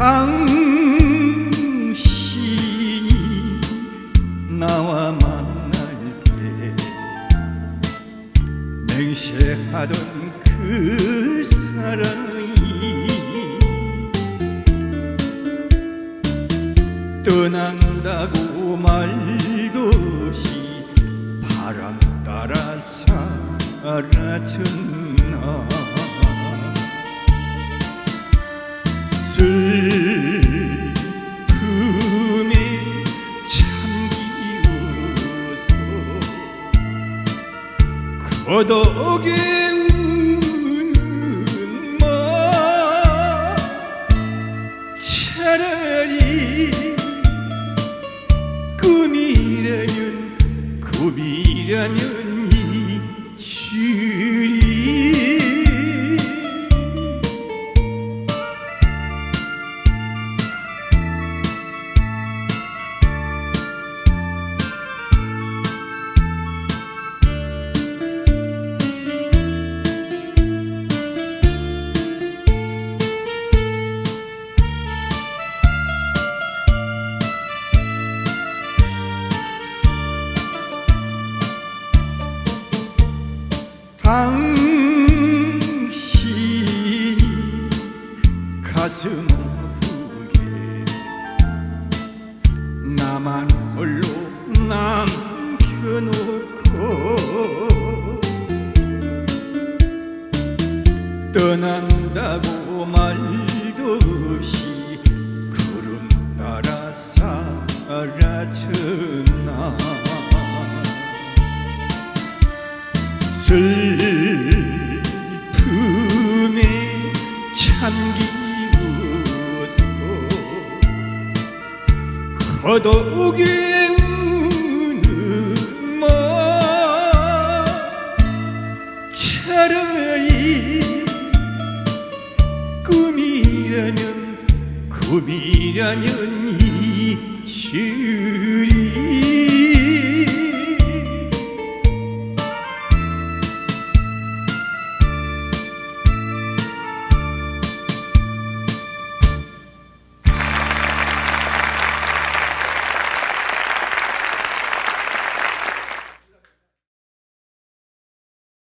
당신이 나와 만날 때 맹세하던 그 사랑이 떠난다고 말도 없이 바람 따라 사라졌나? 슬픔에 잠기워서 거덕에 우는 마 차라리 꿈이라면 꿈이라면 당신이 가슴 아프게 나만 홀로 남겨놓고 떠난다고 말도 없이 구름 따라 사라졌 슬픔에 잠기고서 거독에 우는 마 차라리 꿈이라면 꿈이라면 이슬이